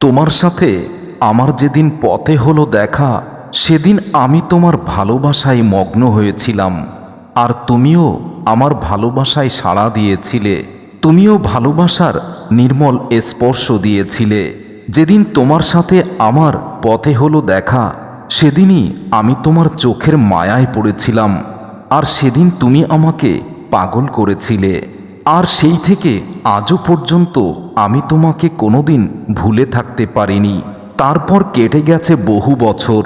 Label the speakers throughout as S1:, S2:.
S1: তোমার সাথে আমার যেদিন পথে হলো দেখা, সেদিন আমি তোমার ভালোবাসায় মগ্ন হয়েছিলাম। আর তুমিও আমার ভালোবাসায় সাড়া দিয়েছিলে। তুমিও ভালোবাসার নির্মল স্পর্শ দিয়েছিলে। যেদিন তোমার সাথে আমার পথে হলো দেখা, সেদিনই আমি তোমার চোখের মায়ায় পড়েছিলাম। আর সেদিন তুমি আমাকে পাগল করেছিলে। আর সেই থেকে আজও পর্যন্ত আমি তোমাকে কোনোদিন ভুলে থাকতে পারিনি। তারপর কেটে গেছে বহু বছর।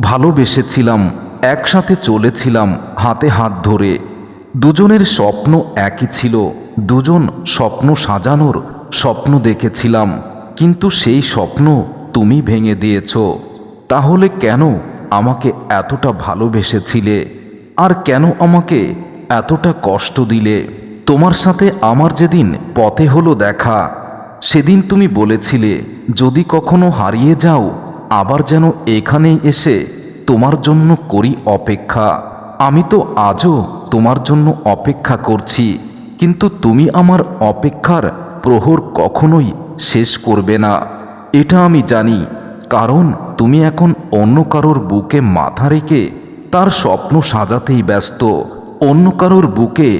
S1: ভালোবেসেছিলাম, একসাথে চলেছিলাম হাতে হাত ধরে। দুজনের স্বপ্ন একই ছিল, দুজন স্বপ্ন সাজানোর স্বপ্ন দেখেছিলাম। কিন্তু সেই স্বপ্ন তুমি ভেঙে দিয়েছ। তাহলে কেন আমাকে এতটা ভালোবেসেছিলে? আর কেন আমাকে এতটা কষ্ট দিলে? তোমার সাথে আমার যেদিন পথে হলো দেখা, সেদিন তুমি বলেছিলে, যদি কখনো হারিয়ে যাও, আবার যেন এখানেই এসে তোমার জন্য করি অপেক্ষা। আমি তো আজও তোমার জন্য অপেক্ষা করছি, কিন্তু তুমি আমার অপেক্ষার প্রহর কখনোই শেষ করবে না। এটা আমি জানি, কারণ তুমি এখন অন্য কারোর বুকে মাথা রেখে তার স্বপ্ন সাজাতেই ব্যস্ত। অন্য কারোর বুকে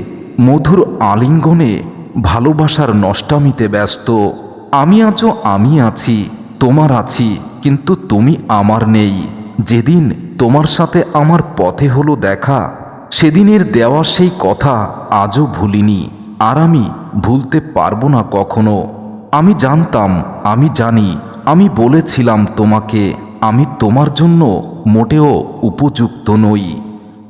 S1: মধুর আলিঙ্গনে ভালোবাসার নষ্টামিতে ব্যস্ত। আমি আজও আমি আছি, তোমার আছি, কিন্তু তুমি আমার নেই। যেদিন তোমার সাথে আমার পথে হলো দেখা, সেদিনের দেওয়া সেই কথা আজও ভুলিনি। আর আমি ভুলতে পারব না কখনো। আমি জানতাম, আমি জানি, আমি বলেছিলাম তোমাকে, আমি তোমার জন্য মোটেও উপযুক্ত নই।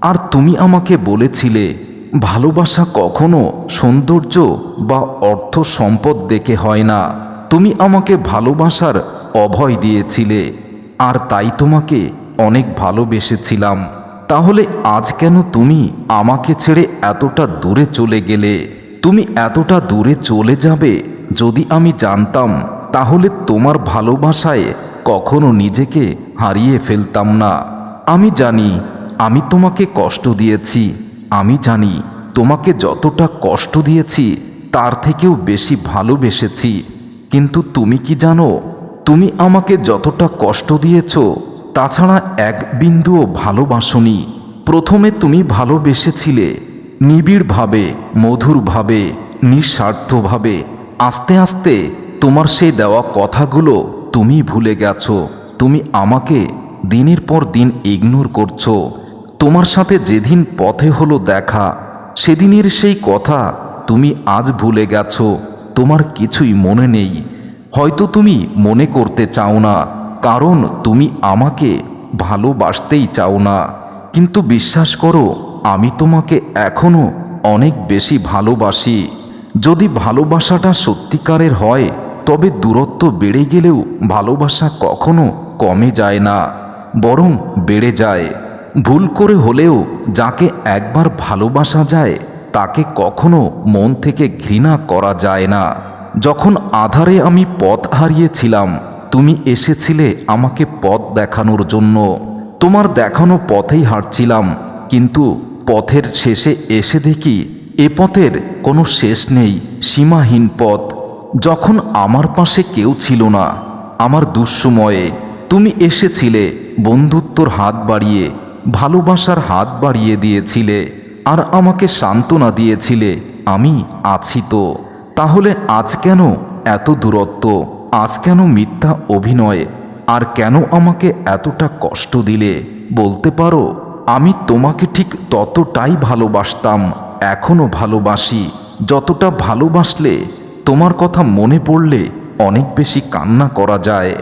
S1: আর তুমি আমাকে বলেছিলে ভালোবাসা কখনো সৌন্দর্য বা অর্থ সম্পদ দেখে হয় না। তুমি আমাকে ভালোবাসার অভয় দিয়েছিলে, আর তাই তোমাকে অনেক ভালোবেসেছিলাম। তাহলে আজ কেন তুমি আমাকে ছেড়ে এতটা দূরে চলে গেলে? তুমি এতটা দূরে চলে যাবে যদি আমি জানতাম, তাহলে তোমার ভালোবাসায় কখনো নিজেকে হারিয়ে ফেলতাম না। আমি জানি, আমি তোমাকে কষ্ট দিয়েছি। আমি জানি তোমাকে যতটা কষ্ট দিয়েছি, তার থেকেও বেশি ভালোবেসেছি। কিন্তু তুমি কি জানো, তুমি আমাকে যতটা কষ্ট দিয়েছ, তাছাড়া এক বিন্দুও ভালোবাসনি। প্রথমে তুমি ভালোবেসেছিলে, নিবিড়ভাবে, মধুরভাবে, নিঃস্বার্থভাবে। আস্তে আস্তে তোমার সেই দেওয়া কথাগুলো তুমি ভুলে গেছো। তুমি আমাকে দিনের পর দিন ইগনোর করছ। তোমার সাথে যেদিন পথে হলো দেখা, সেদিনের সেই কথা তুমি আজ ভুলে গেছ, তোমার কিছুই মনে নেই। হয়তো তুমি মনে করতে চাও না, কারণ তুমি আমাকে ভালোবাসতেই চাও না। কিন্তু বিশ্বাস করো, আমি তোমাকে এখনও অনেক বেশি ভালোবাসি। যদি ভালোবাসাটা সত্যিকারের হয়, তবে দূরত্ব বেড়ে গেলেও ভালোবাসা কখনো কমে যায় না, বরং বেড়ে যায়। ভুল করে হলেও যাকে একবার ভালোবাসা যায়, তাকে কখনো মন থেকে ঘৃণা করা যায় না। যখন আধারে আমি পথ হারিয়েছিলাম, তুমি এসেছিলে আমাকে পথ দেখানোর জন্য। তোমার দেখানো পথেই হাঁটছিলাম, কিন্তু পথের শেষে এসে দেখি, এ পথের কোনো শেষ নেই, সীমাহীন পথ। যখন আমার পাশে কেউ ছিল না, আমার দুঃসময়ে, তুমি এসেছিলে বন্ধুত্বর হাত বাড়িয়ে ভালোবাসার হাত বাড়িয়ে দিয়েছিলে আর আমাকে সান্ত্বনা দিয়েছিলে, আমি আছি তো। তাহলে আজ কেন এত দূরত্ব? আজ কেন মিথ্যা অভিনয়? আর কেন আমাকে এতটা কষ্ট দিলে? বলতে পারো, আমি তোমাকে ঠিক ততটাই ভালোবাসতাম এখনও ভালোবাসি। যতটা ভালোবাসলে তোমার কথা মনে পড়লে অনেক বেশি কান্না করা যায়।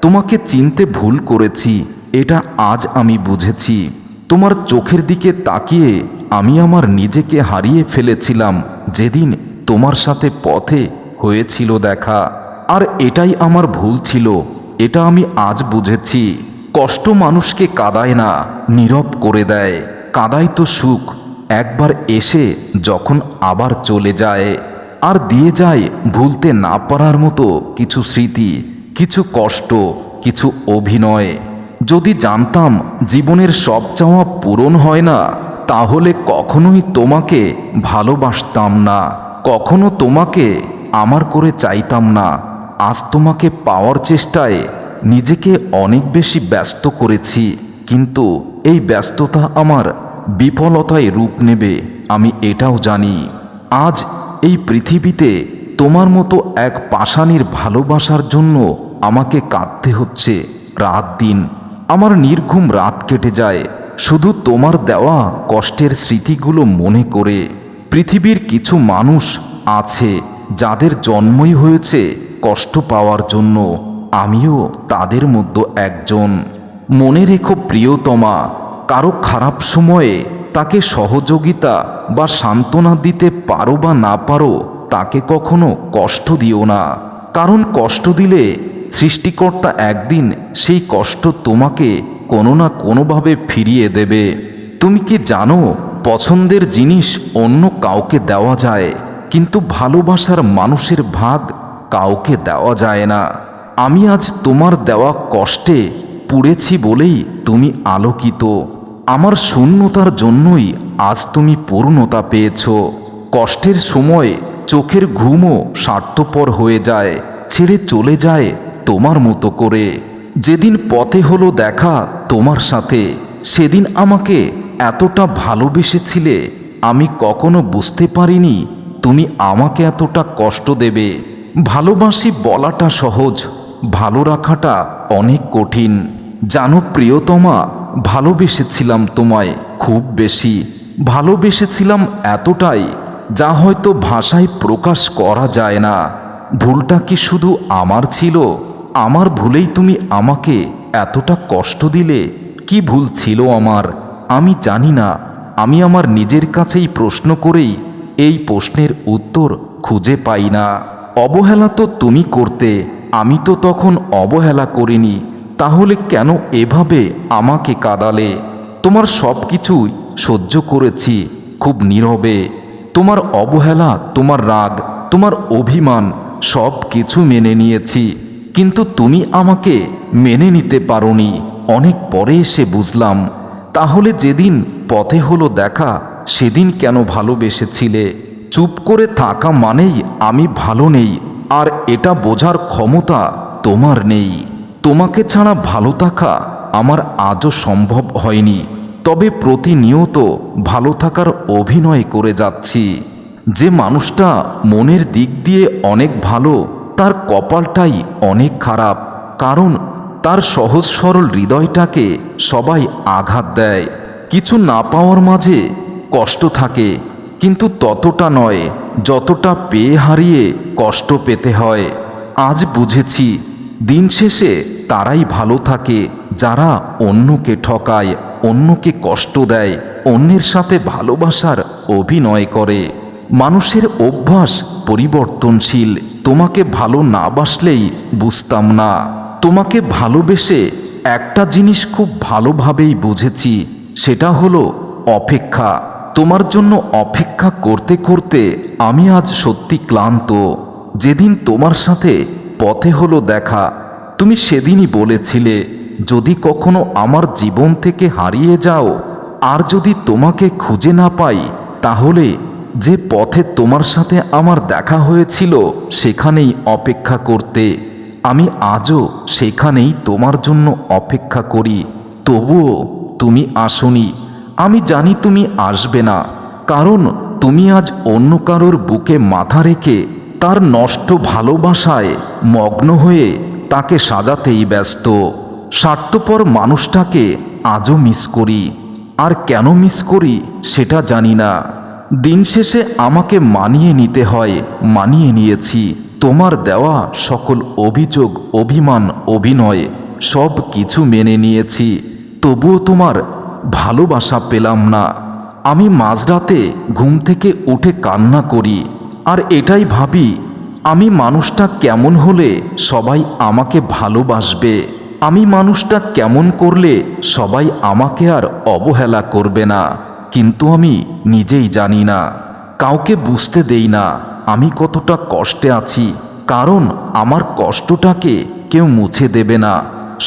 S1: তোমাকে চিনতে ভুল করেছি এটা আজ আমি বুঝেছি। তোমার চোখের দিকে তাকিয়ে আমি আমার নিজেকে হারিয়ে ফেলেছিলাম, যেদিন তোমার সাথে পথে হয়েছিল দেখা। আর এটাই আমার ভুল ছিল, এটা আমি আজ বুঝেছি। কষ্ট মানুষকে কাদায় না, নীরব করে দেয়। কাদায় তো সুখ, একবার এসে যখন আবার চলে যায়। আর দিয়ে যায় ভুলতে না পারার মতো কিছু স্মৃতি, কিছু কষ্ট, কিছু অভিনয়। যদি জানতাম জীবনের সব চাওয়া পূরণ হয় না, তাহলে কখনোই তোমাকে ভালোবাসতাম না। কখনো তোমাকে আমার করে চাইতাম না। আজ তোমাকে পাওয়ার চেষ্টায় নিজেকে অনেক বেশি ব্যস্ত করেছি। কিন্তু এই ব্যস্ততা আমার বিফলতায় রূপ নেবে, আমি এটাও জানি। আজ এই পৃথিবীতে তোমার মতো এক পাষাণীর ভালোবাসার জন্য আমাকে কাঁদতে হচ্ছে রাত দিন। আমার নির্ঘুম রাত কেটে যায়। শুধু তোমার দেওয়া কষ্টের স্মৃতিগুলো মনে করে। পৃথিবীর কিছু মানুষ আছে যাদের জন্মই হয়েছে কষ্ট পাওয়ার জন্য। আমিও তাদের মধ্যে একজন। মনে রেখো প্রিয়তমা, কারও খারাপ সময়ে তাকে সহযোগিতা বা সান্ত্বনা দিতে পারো বা না পারো, তাকে কখনো কষ্ট দিও না। কারণ কষ্ট দিলে সৃষ্টিকর্তা একদিন সেই কষ্ট তোমাকে কোনো না কোনোভাবে ফিরিয়ে দেবে। তুমি কি জানো, পছন্দের জিনিস অন্য কাউকে দেওয়া যায়, কিন্তু ভালোবাসার মানুষের ভাগ কাউকে দেওয়া যায় না। আমি আজ তোমার দেওয়া কষ্টে পুড়েছি বলেই তুমি আলোকিত। আমার শূন্যতার জন্যই আজ তুমি পূর্ণতা পেয়েছ। কষ্টের সময় চোখের ঘুমও স্বার্থপর হয়ে যায়, ছেড়ে চলে যায় তোমার মতো করে। যেদিন পথে হলো দেখা তোমার সাথে, সেদিন আমাকে এতটা ভালোবেসেছিলে, আমি কখনো বুঝতে পারিনি তুমি আমাকে এতটা কষ্ট দেবে। ভালোবাসি বলাটা সহজ, ভালো রাখাটা অনেক কঠিন। জানো প্রিয়তমা, ভালোবেসেছিলাম তোমায় খুব বেশি। ভালোবেসেছিলাম এতটাই, যা হয়তো ভাষায় প্রকাশ করা যায় না। ভুলটা কি শুধু আমার ছিল? আমার ভুলেই তুমি আমাকে এতটা কষ্ট দিলে। কি ভুল ছিল আমার? আমি জানি না। আমি আমার নিজের কাছেই প্রশ্ন করেই এই প্রশ্নের উত্তর খুঁজে পাই না। অবহেলা তো তুমি করতে। আমি তো তখন অবহেলা করিনি। তাহলে কেন এভাবে আমাকে কাদালে? তোমার সব কিছুই সহ্য করেছি খুব নীরবে। তোমার অবহেলা, তোমার রাগ, তোমার অভিমান সব কিছু মেনে নিয়েছি। কিন্তু তুমি আমাকে মেনে নিতে পারোনি। অনেক পরে এসে বুঝলাম, তাহলে যেদিন পথে হলো দেখা, সেদিন কেন ভালোবেসেছিলে? চুপ করে থাকা মানেই আমি ভালো নেই, আর এটা বোঝার ক্ষমতা তোমার নেই। তোমাকে ছাড়া ভালো থাকা আমার আজও সম্ভব হয়নি, তবে প্রতিনিয়ত ভালো থাকার অভিনয় করে যাচ্ছি। যে মানুষটা মনের দিক দিয়ে অনেক ভালো তার কপালটাই অনেক খারাপ, কারণ তার সহজ সরল হৃদয়টাকে সবাই আঘাত দেয়। কিছু না পাওয়ার মাঝে কষ্ট থাকে, কিন্তু ততটা নয় যতটা পেয়ে হারিয়ে কষ্ট পেতে হয়। আজ বুঝেছি, দিন শেষে তারাই ভালো থাকে, যারা অন্যকে ঠকায়, অন্যকে কষ্ট দেয়, অন্যের সাথে ভালোবাসার অভিনয় করে। মানুষের অভ্যাস পরিবর্তনশীল। তোমাকে ভালো না বাসলেই বুঝতাম না। তোমাকে ভালোবেসে একটা জিনিস খুব ভালোভাবেই বুঝেছি, সেটা হলো অপেক্ষা। তোমার জন্য অপেক্ষা করতে করতে আমি আজ সত্যি ক্লান্ত। যেদিন তোমার সাথে পথে হলো দেখা, তুমি সেদিনই বলেছিলে, যদি কখনো আমার জীবন থেকে হারিয়ে যাও, আর যদি তোমাকে খুঁজে না পাই, তাহলে যে পথে তোমার সাথে আমার দেখা হয়েছিল, সেখানেই অপেক্ষা করতে। আমি আজও সেখানেই তোমার জন্য অপেক্ষা করি। তবুও তুমি আসনি। আমি জানি তুমি আসবে না, কারণ তুমি আজ অন্য কারোর বুকে মাথা রেখে তার নষ্ট ভালোবাসায় মগ্ন হয়ে তাকে সাজাতেই ব্যস্ত। স্বার্থপর মানুষটাকে আজও মিস করি। আর কেন মিস করি সেটা জানি না। দিন শেষে আমাকে মানিয়ে নিতে হয়, মানিয়ে নিয়েছি। তোমার দেওয়া সকল অভিযোগ, অভিমান, অভিনয়, সব কিছু মেনে নিয়েছি। তবুও তোমার ভালোবাসা পেলাম না। আমি মাঝরাতে ঘুম থেকে উঠে কান্না করি। আর এটাই ভাবি, আমি মানুষটা কেমন হলে সবাই আমাকে ভালোবাসবে? আমি মানুষটা কেমন করলে সবাই আমাকে আর অবহেলা করবে না? কিন্তু আমি নিজেই জানি না, কাউকে বুঝতে দেই না আমি কতটা কষ্টে আছি, কারণ আমার কষ্টটাকে কেউ মুছে দেবে না,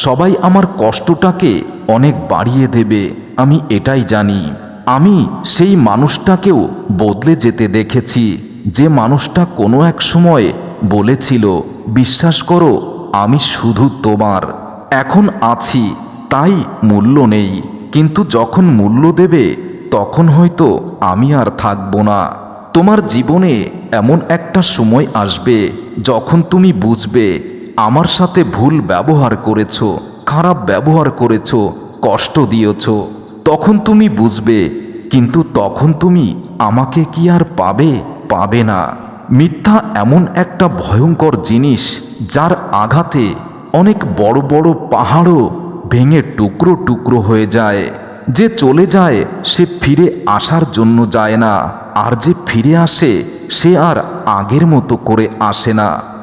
S1: সবাই আমার কষ্টটাকে অনেক বাড়িয়ে দেবে, আমি এটাই জানি। আমি সেই মানুষটাকেও বদলে যেতে দেখেছি, যে মানুষটা কোনো এক সময় বলেছিল, বিশ্বাস করো, আমি শুধু তোমার, এখন আছি, তাই মূল্য নেই। কিন্তু যখন মূল্য দেবে তখন হয়তো আমি আর থাকব না। তোমার জীবনে এমন একটা সময় আসবে যখন তুমি বুঝবে আমার সাথে ভুল ব্যবহার করেছ, খারাপ ব্যবহার করেছ, কষ্ট দিয়েছ। তখন তুমি বুঝবে, কিন্তু তখন তুমি আমাকে কি আর পাবে? পাবে না। মিথ্যা এমন একটা ভয়ঙ্কর জিনিস যার আঘাতে অনেক বড় বড় পাহাড়ও ভেঙে টুকরো টুকরো হয়ে যায়। যে চলে যায়, সে ফিরে আসার জন্য যায় না। আর যে ফিরে আসে, সে আর আগের মতো করে আসে না।